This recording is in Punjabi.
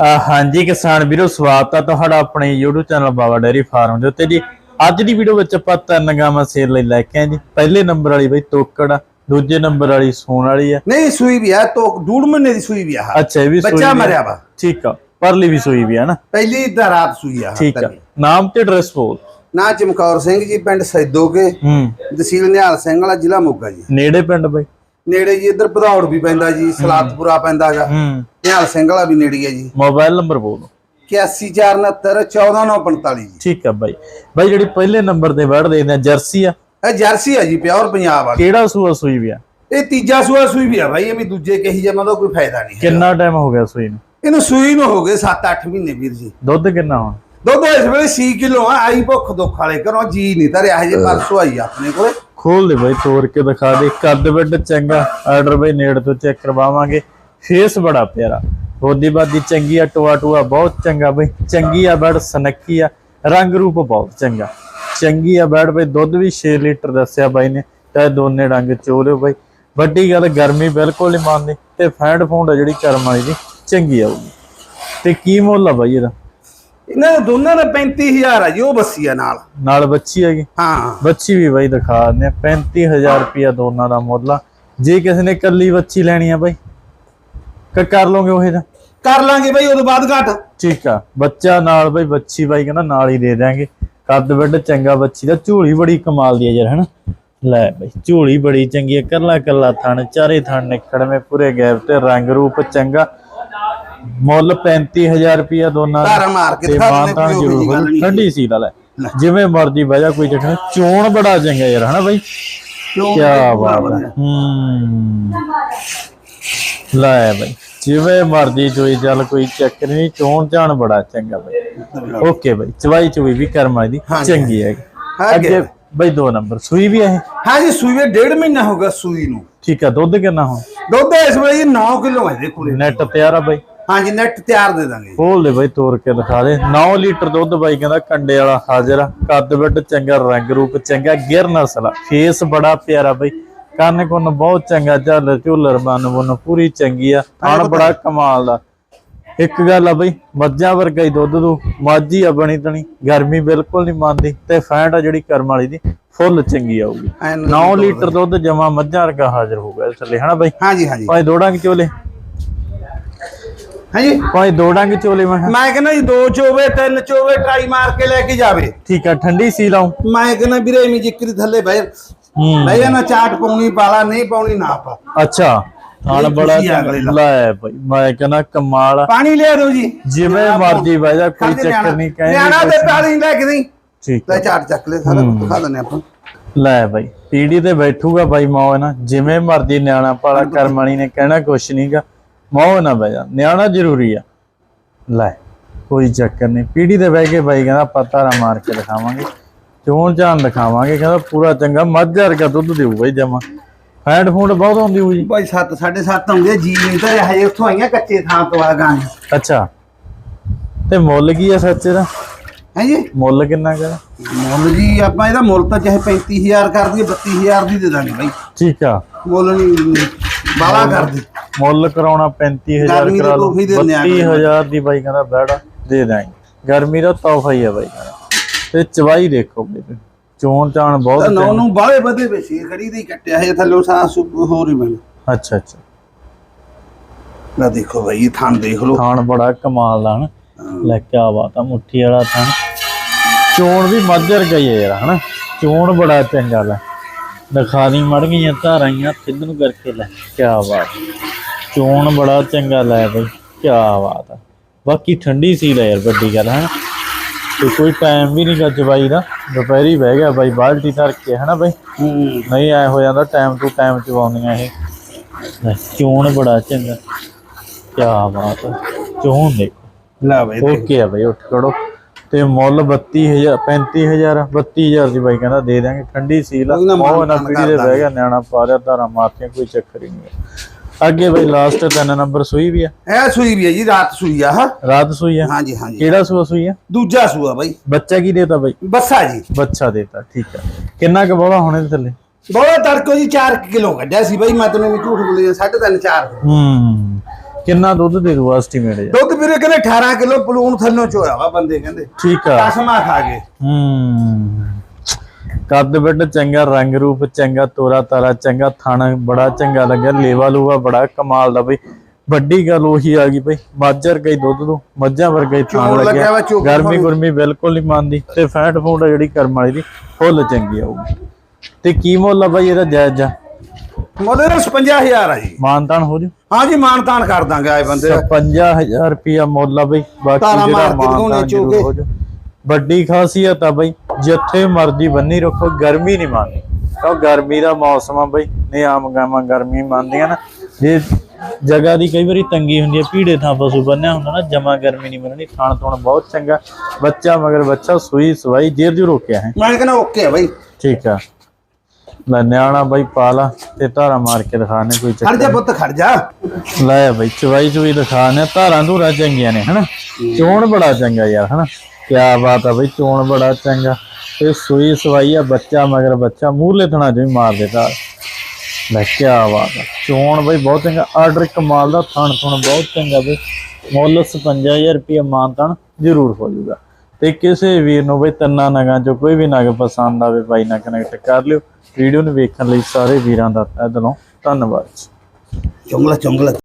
ਹਾਂਜੀ ਕਿਸਾਨ ਵੀਰੋ ਸਵਾਗਤ ਆ ਤੁਹਾਡਾ ਆਪਣੇ YouTube channel Baba dairy farm ਦੇ ਉੱਤੇ ਜੀ। ਅੱਜ ਦੀ ਵੀਡੀਓ ਵਿੱਚ ਆਪਾਂ ਤਿੰਨ ਗਾਵਾਂ ਸੇਲ ਲਈ ਲੈ ਕੇ ਆਏ ਜੀ। ਪਹਿਲੇ ਨੰਬਰ ਵਾਲੀ ਬਈ ਤੋਕੜ ਦੂਜੇ ਨੰਬਰ ਵਾਲੀ ਸੋਨ ਵਾਲੀ ਆ। ਨਹੀਂ ਸੂਈ ਵੀ ਆ ਤੋ ਡੂੜ ਮਹੀਨੇ ਦੀ ਸੂਈ ਵੀ ਆ ਅੱਛਾ ਇਹ ਵੀ ਸੂਈ ਬੱਚਾ। ਮਰਿਆ ਵਾ। ਠੀਕ ਆ ਪਰਲੀ ਵੀ ਸੂਈ ਵੀ ਆ ਨਾ। ਪਹਿਲੀ ਦਾ ਰਾਤ ਸੂਈ ਆ ਠੀਕ ਆ। ਨਾਮ ਤੇ ਐਡਰੈਸ ਬੋਲ। ਨਾ ਚਮਕੌਰ ਸਿੰਘ ਜੀ ਪਿੰਡ ਸੈਦੋਕੇ ਹੂੰ। ਤਹਿਸੀਲ ਨਿਹਾਲ ਸਿੰਘ ਵਾਲਾ ਜ਼ਿਲ੍ਹਾ ਮੋਗਾ ਜੀ। ਨੇੜੇ ਪਿੰਡ ਬਈ। ਨੇੜੇ ਜੀ ਇੱਧਰ ਭਦੌੜ ਵੀ ਪੈਂਦਾ ਜੀ ਸਲਾਤਪੁਰਾ ਪੈਂਦਾ ਹੈਗਾ ਹੂੰ। ਨਿਹਾਲ ਸਿੰਘ ਵਾਲਾ ਵੀ ਨੇੜੇ ਹੈ ਜੀ। ਮੋਬਾਈਲ ਨੰਬਰ ਬੋਲ। 8469 14945 ਜੀ। ਠੀਕ ਆ ਬਾਈ। ਬਾਈ ਜਿਹੜੀ ਪਹਿਲੇ ਨੰਬਰ ਤੇ ਵੜ ਦੇਖਦੇ ਆ ਜਰਸੀ ਆ? ਇਹ ਜਰਸੀ ਆ ਜੀ ਪਿਓਰ ਪੰਜਾਬ ਵਾਲੀ। ਕਿਹੜਾ ਸੂਆ ਸੂਈ ਵੀ ਆ? ਇਹ ਤੀਜਾ ਸੂਆ ਸੂਈ ਵੀ ਆ ਭਾਈ ਇਹ ਵੀ ਦੂਜੇ ਕਹੀ ਦਾ ਕੋਈ ਫਾਇਦਾ ਨਹੀਂ ਕਿੰਨਾ ਟਾਈਮ ਹੋ ਗਿਆ ਸੂਈ ਨੂੰ? ਇਹਨੂੰ ਸੂਈ ਨੂੰ ਹੋ ਗਏ 7-8 ਮਹੀਨੇ ਵੀਰ ਜੀ। ਦੁੱਧ ਕਿੰਨਾ ਹੁਣ ਦੁੱਧ ਇਸ ਵੇਲੇ 6 ਕਿਲੋ ਆ ਆਈ ਭੁੱਖ ਦੁੱਖ ਵਾਲੇ ਘਰੋਂ ਜੀ ਨਹੀਂ ਧਰਿਆ ਹਜੇ ਪਰਸੋਂ ਆਈ ਆ ਆਪਣੇ ਕੋਲੇ। ਖੋਲ ਦੇ ਬਾਈ ਤੋੜ ਕੇ ਦਿਖਾ ਦੇ। ਕੱਦ ਵੱਡ ਚੰਗਾ ਆਰਡਰ ਬਾਈ, ਨੇੜ ਤੋਂ ਚੈੱਕ ਕਰਵਾਵਾਂਗੇ। ਫੇਸ ਬੜਾ ਪਿਆਰਾ। ਬੋਦੀ ਬਾਦੀ ਚੰਗੀ ਆ, ਟੋਆ ਟੋਆ ਬਹੁਤ ਚੰਗਾ ਬਾਈ। ਚੰਗੀ ਆ ਬੜ ਸਨੱਕੀ ਆ। ਰੰਗ ਰੂਪ ਬਹੁਤ ਚੰਗਾ। ਚੰਗੀ ਆ ਬੜ ਬਈ, ਦੁੱਧ ਵੀ 6 ਲੀਟਰ ਦੱਸਿਆ ਬਾਈ ਨੇ। ਤੇ ਦੋਨੇ ਰੰਗ ਚੋਲਿਓ ਬਾਈ। ਵੱਡੀ ਗੱਲ, ਗਰਮੀ ਬਿਲਕੁਲ ਨਹੀਂ ਮੰਨਦੀ। ਤੇ ਫੈਂਡ ਫੂੰਡ ਆ ਜਿਹੜੀ ਕਰਮ ਵਾਲੀ ਦੀ, ਚੰਗੀ ਆਊਗੀ। ਤੇ ਕੀ ਮੁੱਲ ਆ ਬਾਈ ਇਹਦਾ? ਇਹਨਾਂ ਦੇ ਦੋਨਾਂ ਦਾ 35000 ਆ ਜੀ ਉਹ ਬੱਸੀ ਆ ਨਾਲ। ਨਾਲ ਬੱਚੀ ਹੈਗੀ? ਹਾਂ। ਬੱਚੀ ਵੀ ਬਾਈ ਦਿਖਾ ਦਿੰਦੇ ਆ 35000 ਰੁਪਿਆ ਦੋਨਾਂ ਦਾ ਮੁੱਲ ਆ। ਜੇ ਕਿਸੇ ਨੇ ਕੱਲੀ ਬੱਚੀ ਲੈਣੀ ਆ ਬਾਈ ਕ ਕਰ ਲੋਗੇ ਉਹ ਇਹਦਾ? ਕਰ ਲਾਂਗੇ ਬਈ ਉਦੋਂ ਬਾਅਦ ਘਟ। ਠੀਕ ਆ ਬੱਚਾ ਨਾਲ ਬਾਈ ਬੱਚੀ ਬਾਈ ਕਹਿੰਦਾ ਨਾਲ ਹੀ ਦੇ ਦਿਆਂਗੇ। ਕੱਦ ਵੱਡ ਚੰਗਾ ਬੱਚੀ ਦਾ ਝੋਲੀ ਬੜੀ ਕਮਾਲ ਦੀ ਆ ਯਾਰ ਹਨਾ? ਲੈ ਬਾਈ ਝੋਲੀ ਬੜੀ ਚੰਗੀ ਆ ਕੱਲਾ ਕੱਲਾ ਥਣ ਚਾਰੇ ਥਣ ਨਿਕੜਵੇਂ ਪੂਰੇ ਗੈਪ ਤੇ ਰੰਗ ਰੂਪ ਚੰਗਾ। ਮੁੱਲ 35000 ਰੁਪਿਆ ਦੋਨਾਂ ਦਾ ਧਾਰਾ ਮਾਰ ਕੇ ਤੇ ਉਹੋ ਜਿਹੀ ਜ਼ਰੂਰ। ਠੰਡੀ ਸੀ ਲੈ। ਜਿਵੇਂ ਮਰਜ਼ੀ ਬਹਿ ਜਾ ਕੋਈ ਚੱਕਰ। ਚੋਣ ਬੜਾ ਚੰਗਾ ਯਾਰ ਹਨਾ ਬਾਈ? ਕੀ? ਬਾਤ ਹੈ। ਹੂੰ। ਲੈ ਬਾਈ ਜਿਵੇਂ ਮਰਜ਼ੀ ਚੋਈ ਚੱਲ ਕੋਈ ਚੱਕਰ ਨਹੀਂ ਚੋਣ ਜਾਣ ਬੜਾ ਚੰਗਾ ਬਾਈ। ਓਕੇ ਬਾਈ ਚਵਾਈ ਚੋਈ ਵੀ ਕਰਮ ਦੀ ਹਾਂਜੀ। ਚੰਗੀ ਹੈਗੀ ਹਾਂ। ਅੱਗੇ ਬਾਈ ਦੋ ਨੰਬਰ ਸੂਈ ਵੀ ਹੈ ਹਾਂ ਜੀ ਸੂਈ ਵੀ ਡੇਢ ਮਹੀਨਾ ਹੋ ਗਿਆ ਸੂਈ ਨੂੰ। ਠੀਕ ਆ ਦੁੱਧ ਕਿੰਨਾ ਹੁਣ? ਦੁੱਧ ਇਸ ਵੇਲੇ 9 ਕਿਲੋ ਹੈ ਦੇ ਕੋਲੇ। ਨੈਟ ਤਿਆਰ ਆ ਬਾਈ। ਹਾਂ ਜੀ ਨੈਟ ਤਿਆਰ ਦੇ ਦਾਂਗੇ ਖੋਲ ਦੇ ਬਾਈ ਤੋੜ ਕੇ ਦਿਖਾ ਦੇ। 9 ਲੀਟਰ ਦੁੱਧ ਬਾਈ ਕਹਿੰਦਾ ਕੰਡੇ ਵਾਲਾ ਹਾਜ਼ਰ ਆ। ਕੱਦ ਵੱਡ ਚੰਗਾ ਰੰਗ ਰੂਪ ਚੰਗਾ ਗਿਰ ਨਸਲ ਫੇਸ ਬੜਾ ਪਿਆਰਾ ਬਾਈ। ਕੰਨ ਕੁੰਨ ਬਹੁਤ ਚੰਗਾ ਝੱਲ ਝੁੱਲਰ ਬਨ ਬਨ ਪੂਰੀ ਚੰਗੀ ਆ। ਥਣ ਬੜਾ ਕਮਾਲ ਦਾ। ਇੱਕ ਗੱਲ ਆ ਬਈ ਮੱਝਾਂ ਵਰਗਾ ਹੀ ਦੁੱਧ ਦੂ। ਮਾਝੀ ਆ ਬਣੀ ਤਣੀ। ਗਰਮੀ ਬਿਲਕੁਲ ਨਹੀਂ ਮੰਨਦੀ ਤੇ ਫੈਂਟ ਆ ਜਿਹੜੀ ਕਰਮ ਵਾਲੀ ਦੀ ਫੁੱਲ ਚੰਗੀ ਆਊਗੀ। ਐਨ 9 ਲੀਟਰ ਦੁੱਧ ਜਮਾ ਮੱਝਾਂ ਵਰਗਾ ਹਾਜ਼ਰ ਹੋਊਗਾ ਇਸ ਥੱਲੇ ਹਨਾ ਬਾਈ? ਹਾਂ ਜੀ ਹਾਂ ਜੀ ਭਾਈ ਦੋ ਡੰਗ ਚੋਲੇ। ਹਾਂ ਜੀ ਭਾਈ ਦੋ ਡੰਗ ਚੋਲੇ ਮੈਂ ਕਿਹਾ। ਮੈਂ ਕਹਿੰਦਾ ਜੀ ਦੋ ਚੋਵੇ ਤਿੰਨ ਚੋਵੇ ਟਰਾਈ ਮਾਰ ਕੇ ਲੈ ਕੇ ਜਾਵੇ। ਠੀਕ ਆ ਠੰਡੀ ਸੀ ਲਾਉ ਮੈਂ ਕਹਿੰਦਾ ਵੀਰੇ ਐਵੇਂ ਜਿਕਰੀ ਥੱਲੇ ਬਹਿ ਹੂੰ। ਬਹਿ ਜਾਣਾ ਚਾਟ ਪਾਉਣੀ ਪਾਲਾ ਨਹੀਂ ਪਾਉਣੀ ਨਾ ਪਾ। ਅੱਛਾ ਇਹ ਬੜਾ ਅਗਲੇ। ਲੈ। ਭਾਈ ਮੈਂ ਕਹਿੰਦਾ ਕਮਾਲ ਆ। ਪਾਣੀ ਲਿਆ ਦਿਓ ਜੀ। ਜਿਵੇਂ ਮਰਜ਼ੀ ਬਹਿ ਜਾ ਕੋਈ ਖਾਂਦੇ ਚੱਕਰ ਨਿਆਣਾ। ਨਹੀਂ ਨਿਆਣਾ ਕਹਿੰਦੇ ਤੇ ਪਾਣੀ ਲੈ ਕੇ ਨਹੀਂ ਠੀਕ ਲੈ। ਚਾਟ ਚੱਕ ਲੈ ਸਾਰਾ ਕੁਝ ਖਾ ਦਿੰਦੇ ਆਪਾਂ। ਲੈ ਭਾਈ ਪੀੜੀ ਤੇ ਬੈਠੂਗਾ ਭਾਈ ਮੌ ਨਾ ਜਿਵੇਂ ਮਰਜ਼ੀ ਨਿਆਣਾ ਪਾਲਾ ਕਰਮਾਣੀ ਨੇ ਕਹਿਣਾ ਕੁਛ ਨਹੀਂਗਾ ਮੌ ਨਾ ਬਹਿ ਜਾ ਨਿਆਣਾ ਜ਼ਰੂਰੀ ਆ। ਲੈ ਕੋਈ ਚੱਕਰ ਨਹੀਂ ਪੀੜੀ ਤੇ ਬਹਿ ਕੇ ਭਾਈ ਕਹਿੰਦਾ ਪਤਾਰਾ ਮਾਰ ਕੇ ਦਿਖਾਵਾਂਗੇ। ਚੋਣ ਚਾਣ ਦਿਖਾਵਾਂਗੇ ਕਹਿੰਦਾ ਪੂਰਾ ਚੰਗਾ ਮੱਝ ਵਰਗਾ ਦੁੱਧ ਦੇਊ ਭਾਈ ਜਮਾ। ਫੈਂਡ ਫੂਡ ਬਹੁਤ ਹੁੰਦੀ ਜੀ। ਭਾਈ 7 7.5 ਹੁੰਦੇ ਆ, ਜੀ ਨਹੀਂ ਤਾਂ ਹਜੇ ਉੱਥੋਂ ਆਈਆਂ ਕੱਚੇ ਥਾਂ ਤੋਂ ਆ ਗਾਂ ਅੱਛਾ। ਤੇ ਮੁੱਲ ਕੀ ਆ ਸੱਚੇ ਦਾ ਹੈ ਜੀ? ਮੁੱਲ ਕਿੰਨਾ ਕਰ ਮੁੱਲ ਜੀ ਆਪਾਂ ਇਹਦਾ ਮੁੱਲ ਤਾਂ ਚਾਹੇ 35000 ਕਰ ਦਈਏ 32000 ਦੀ ਦੇ ਦਾਂਗੇ ਭਾਈ ਠੀਕ ਆ। ਮੁੱਲ ਨਹੀਂ ਬਾਲਾ ਕਰ ਦੇ। ਮੁੱਲ ਕਰਾਉਣਾ 35000 ਗਰਮੀ ਦੀ ਕਰਾ ਲਓ ਤੋਹਫੀ ਦਿੰਦੇ ਆ 32000 ਦੀ ਬਾਈ ਕਹਿੰਦਾ ਬੈੜਾ ਦੇ ਦਾਂਗੇ ਗਰਮੀ ਦਾ ਤੋਹਫਾ ਹੀ ਆ ਬਾਈ ਕਹਿੰਦਾ। ਤੇ ਚਵਾਈ ਦੇਖੋ ਬਈ ਚੋਣ ਚਾਣ ਬਹੁਤ ਨੌ। ਨੂੰ ਬਾਲੇ ਵਧੇ ਵੇ ਸੀ ਖੜੀ ਦੀ ਕੱਟਿਆ ਹੈ ਥੱਲੋਂ ਸਾਹ ਸੁ- ਹੋਰ ਹੀ ਬਣ। ਅੱਛਾ ਅੱਛਾ। ਲੈ ਦੇਖੋ ਭਾਈ ਇਹ ਥਾਂ ਦੇਖ ਲਓ। ਥਾਣ ਬੜਾ ਕਮਾਲ ਦਾ ਹਨ। ਲੈ ਕੇ ਬਾਤ ਆ ਮੁੱਠੀ ਵਾਲਾ ਥਾਣ ਚੋਣ ਵੀ ਮੱਝਰ ਗਈ ਹੈ ਯਾਰ ਹਨਾ। ਚੋਣ ਬੜਾ ਚੰਗਾ ਲੈ। ਦਿਖਾ ਦੀ ਮੜ ਗਈਆਂ ਸਿੱਧ ਨੂੰ ਕਰਕੇ ਲੈ। ਕੀ ਬਾਤ। ਚੋਣ ਬੜਾ ਚੰਗਾ ਲੈ ਬਈ ਕੀ ਬਾਤ ਆ। ਬਾਕੀ ਠੰਡੀ ਸੀ ਲੈ ਯਾਰ ਵੱਡੀ ਗੱਲ ਹੈ ਤੇ ਕੋਈ ਟਾਈਮ ਵੀ ਨਹੀਂ ਗੱਜ ਬਾਈ ਦਾ। ਦੁਪਹਿਰੀ ਬਹਿ ਗਿਆ ਬਾਈ ਬਾਲਟੀ ਧਰ ਕੇ ਹਨਾ ਬਾਈ? ਨਹੀਂ ਐ ਹੋ ਜਾਂਦਾ ਟਾਈਮ ਟੂ ਟਾਈਮ ਚਵਾਉਂਦੀਆਂ ਇਹ। ਚੋਣ ਬੜਾ ਚੰਗਾ। ਕੀ ਬਾਤ ਆ। ਚੋਣ ਦੇਖੋ। ਲੈ ਦੇਖ। ਓਕੇ ਆ ਬਾਈ ਉੱਠ ਖੜੋ। ਤੇ ਮੁੱਲ 32000 35000 32000 ਦੀ ਬਾਈ ਕਹਿੰਦਾ ਦੇ ਦਾਂਗੇ ਠੰਡੀ ਸੀਲ ਉਹ ਨਾ ਪੀੜੀ ਦੇ ਬਹਿ ਗਿਆ ਨਿਆਣਾ ਪਾ ਰਿਆ ਧਾਰਾ ਮਾਰਤੀਆਂ ਕੋਈ ਚੱਕਰ ਹੀ ਨਹੀਂ ਅੱਗੇ ਬਾਈ ਲਾਸਟ ਤਿੰਨ ਨੰਬਰ ਸੂਈ ਵੀ ਆ। ਇਹ ਸੂਈ ਵੀ ਹੈ ਜੀ ਰਾਤ ਸੂਈ ਆ ਹਾਂ। ਰਾਤ ਸੂਈ ਆ। ਹਾਂਜੀ ਹਾਂਜੀ। ਕਿਹੜਾ ਸੂਆ ਸੂਈ ਆ? ਦੂਜਾ ਸੂਆ ਬਾਈ। ਬੱਚਾ ਕੀ ਦੇਤਾ ਬਾਈ? ਬੱਸਾ ਜੀ। ਬੱਚਾ ਦੇਤਾ ਠੀਕ ਆ। ਕਿੰਨਾ ਕੁ ਬੋਲਾ ਹੋਣੇ ਥੱਲੇ? ਬੋਲਾ ਤੜਕੋ ਜੀ 4 ਕਿਲੋ ਕੱਢਿਆ ਸੀ ਬਾਈ ਮੈਂ ਤੈਨੂੰ ਝੂਠ ਬੋਲੀ 3.5 4 ਹੂੰ। ਕਿੰਨਾ ਦੁੱਧ ਦੇ ਦੂ ਐਸਟੀਮੇਟ ਯਾਰ? ਦੁੱਧ ਵੀਰੇ ਕਹਿੰਦੇ 18 ਕਿਲੋ ਪਲੂਣ ਥੱਲੋਂ ਚੋਇਆ ਵਾ ਬੰਦੇ ਕਹਿੰਦੇ। ਠੀਕ ਆ। ਕਸਮਾ ਖਾ ਗਏ ਹੂੰ। ਕੱਦ ਵੱਡ ਚੰਗਾ ਰੰਗ ਰੂਪ ਚੰਗਾ ਤੋਰਾ ਤਾਰਾ ਚੰਗਾ ਥਣ ਬੜਾ ਚੰਗਾ ਲੱਗਿਆ ਲੇਵਾ ਲੂਵਾ ਬੜਾ ਕਮਾਲ ਦਾ ਬਈ। ਵੱਡੀ ਗੱਲ ਉਹੀ ਆ ਗਈ ਬਈ ਮਾਝਰ ਗਈ ਦੁੱਧ ਤੋਂ ਮੱਝਾਂ ਵਰਗਾ ਹੀ ਥਣ ਲੱਗਿਆ। ਗਰਮੀ। ਗੁਰਮੀ ਬਿਲਕੁਲ ਨਹੀਂ ਮੰਨਦੀ ਤੇ ਫੈਟ ਫੂਡ ਆ ਜਿਹੜੀ ਕਰਮ ਵਾਲੀ ਦੀ ਫੁੱਲ ਚੰਗੀ ਆਊਗੀ ਤੇ ਕੀ ਮੁੱਲ ਆ ਬਾਈ ਇਹਦਾ ਜਾਇਜ਼? ਜਾ ਮੋਦੇ ਦਾ 55000 ਆ ਜੀ। ਮਾਨਤਾਨ ਹੋ ਜੂ? ਹਾਂ ਜੀ ਮਾਨ ਤਾਨ ਕਰ ਦਾਂਗੇ ਆਏ ਬੰਦੇ। 55000 ਰੁਪਿਆ ਮੁੱਲ ਆ ਬਈ ਬਾਕੀ ਜਿਹੜਾ ਮਾਨਤਾਨ ਹੋ ਜੂ। ਵੱਡੀ ਖਾਸੀਅਤ ਆ ਬਈ ਜਿੱਥੇ ਮਰਜ਼ੀ ਬੰਨੀ ਰੱਖੋ ਗਰਮੀ ਨਹੀਂ ਮੰਨਦੀ। ਕਿਉਂ? ਗਰਮੀ ਦਾ ਮੌਸਮ ਆ ਬਈ। ਨਹੀਂ ਆਮ ਗਾਵਾਂ ਗਰਮੀ ਮੰਨਦੀਆਂ ਨਾ। ਜੇ ਜਗ੍ਹਾ ਦੀ ਕਈ ਵਾਰੀ ਤੰਗੀ ਹੁੰਦੀ ਹੈ ਪੀੜੇ ਥਾਂ ਪਸ਼ੂ ਬੰਨਿਆ ਹੁੰਦਾ ਨਾ ਜਮਾ ਗਰਮੀ ਨਹੀਂ ਮੰਨਣੀ ਖਾਣ ਤੋਂ ਬਹੁਤ ਚੰਗਾ। ਬੱਚਾ ਮਗਰ ਬੱਚਾ ਸੂਈ ਸਵਾਈ ਜੇਰ ਜੂ ਰੋਕਿਆ ਹੈ। ਮੈਂ ਕਹਿੰਦਾ ਓਕੇ ਆ ਬਾਈ। ਠੀਕ ਆ। ਲੈ ਨਿਆਣਾ ਬਾਈ ਪਾਲਾ ਤੇ ਧਾਰਾ ਮਾਰ ਕੇ ਦਿਖਾਣੇ ਕੋਈ ਖੜ ਚੱਕਰ। ਜਾ ਪੁੱਤ ਖੜ ਜਾ। ਲੈ ਬਈ ਚਵਾਈ ਚੁਈ ਦਿਖਾਣੇ ਧਾਰਾਂ ਧੂਰਾਂ ਚੰਗੀਆਂ ਨੇ ਹਨਾ? ਚੋਣ ਬੜਾ ਚੰਗਾ ਯਾਰ ਹਨਾ? ਕਿਆ ਬਾਤ ਆ ਬਈ ਚੋਣ ਬੜਾ ਚੰਗਾ। ਤੇ ਸੂਈ ਸਵਾਈ ਆ ਬੱਚਾ, ਮਗਰ ਬੱਚਾ ਮੂਹਰਲੇ ਥਣਾ ਜਿਵੇਂ ਮਾਰ ਦੇਤਾ। ਲੈ ਕਿਆ ਬਾਤ ਚੋਣ ਬਈ ਬਹੁਤ ਚੰਗਾ। ਆਰਡਰ ਕਮਾਲ ਦਾ ਥਣ ਥਣ ਬਹੁਤ ਚੰਗਾ ਬਈ। ਮੁੱਲ 55000 ਰੁਪਏ ਮਾਨਤਨ ਜ਼ਰੂਰ ਹੋ ਜਾਊਗਾ। ਤੇ ਕਿਸੇ ਵੀਰ ਨੂੰ ਬਈ ਤੰਨਾ ਨਗਾਂ ਚੋਂ ਕੋਈ ਵੀ ਨਗ ਪਸੰਦ ਆਵੇ ਬਾਈ ਨਾਲ ਕਨੈਕਟ ਕਰ ਲਿਓ। ਵੀਡੀਓ ਨੂੰ ਵੇਖਣ ਲਈ ਸਾਰੇ ਵੀਰਾਂ ਦਾ ਤਹਿ ਦਿਲੋਂ ਧੰਨਵਾਦ। ਚੁੰਗਲਾ ਚੁੰਗਲਾ।